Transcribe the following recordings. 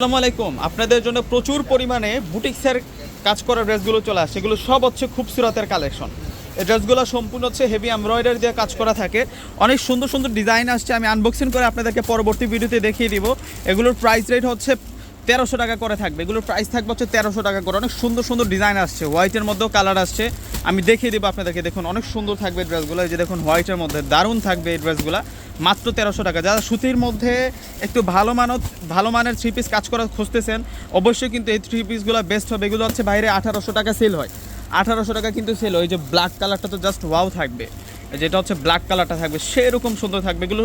আসসালামু আলাইকুম। আপনাদের জন্য প্রচুর পরিমাণে বুটিক্সের কাজ করা ড্রেসগুলো চলে আসে। এগুলো সব হচ্ছে খুবসুরতের কালেকশন। এই ড্রেসগুলো সম্পূর্ণ হচ্ছে হেভি এমব্রয়ডারি দিয়ে কাজ করা থাকে। অনেক সুন্দর সুন্দর ডিজাইন আসছে। আমি আনবক্সিং করে আপনাদেরকে পরবর্তী ভিডিওতে দেখিয়ে দিব। এগুলোর প্রাইস রেট হচ্ছে তেরোশো টাকা করে থাকবে। এগুলোর প্রাইস থাকবে হচ্ছে তেরোশো টাকা করে। অনেক সুন্দর সুন্দর ডিজাইন আসছে। হোয়াইটের মধ্যেও কালার আসছে। আমি দেখিয়ে দেবো আপনাদেরকে। দেখুন, অনেক সুন্দর থাকবে ড্রেসগুলো এই যে দেখুন হোয়াইটের মধ্যে দারুণ থাকবে এই ড্রেসগুলো মাত্র তেরোশো টাকা। যারা সুতির মধ্যে একটু ভালো মানত, ভালো মানের থ্রি পিস কাজ করা খুঁজতেছেন, অবশ্যই কিন্তু এই থ্রি পিসগুলো বেস্ট হবে। এগুলো হচ্ছে বাইরে আঠারোশো টাকা সেল হয়। আঠারোশো টাকা কিন্তু সেল হয়। যে ব্ল্যাক কালারটা তো জাস্ট ওয়াও থাকবে। যেটা হচ্ছে ব্ল্যাক কালারটা থাকবে, সেরকম সুন্দর থাকবে। এগুলো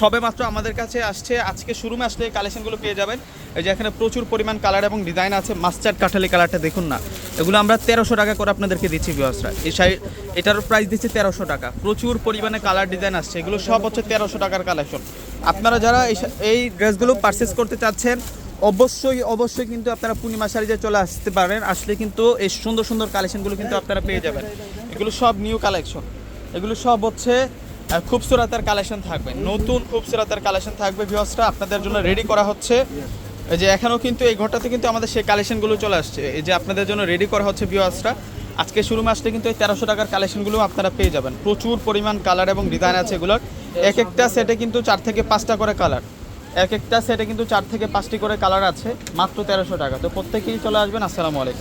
সবে মাত্র আমাদের কাছে আসছে। আজকে শুরুমে আসলে এই কালেকশনগুলো পেয়ে যাবেন। এই যে এখানে প্রচুর পরিমাণ কালার এবং ডিজাইন আছে। মাস্টার্ড কাঠালি কালারটা দেখুন না। এগুলো আমরা তেরোশো টাকা করে আপনাদেরকে দিচ্ছি ভিউয়ার্সরা এই সাই এটার প্রাইস দিচ্ছি তেরোশো টাকা। প্রচুর পরিমাণে কালার ডিজাইন আসছে। এগুলো সব হচ্ছে তেরোশো টাকার কালেকশন আপনারা যারা এই এই ড্রেসগুলো পারচেস করতে চাচ্ছেন, অবশ্যই অবশ্যই কিন্তু আপনারা পূর্ণিমা শাড়িতে চলে আসতে পারেন। আসলে কিন্তু এই সুন্দর সুন্দর কালেকশনগুলো কিন্তু আপনারা পেয়ে যাবেন। এগুলো সব নিউ কালেকশন এগুলো সব হচ্ছে খুবসুরাতের কালেকশন থাকবে। নতুন খুবসুরাতের কালেকশন থাকবে ভিউয়ার্সরা আপনাদের জন্য রেডি করা হচ্ছে। এই যে এখানেও কিন্তু এই ঘরটাতে কিন্তু আমাদের সেই কালেকশনগুলো চলে আসছে। এই যে আপনাদের জন্য রেডি করা হচ্ছে ভিউয়ার্সরা আজকে শুরু আসলে কিন্তু এই তেরোশো টাকার কালেকশনগুলো আপনারা পেয়ে যাবেন। প্রচুর পরিমাণ কালার এবং ডিজাইন আছে এগুলোর। এক একটা সেটে কিন্তু চার থেকে পাঁচটা করে কালার এক একটা সেটে কিন্তু চার থেকে পাঁচটি করে কালার আছে, মাত্র তেরোশো টাকা। তো প্রত্যেকেই চলে আসবেন, আসসালামু আলাইকুম।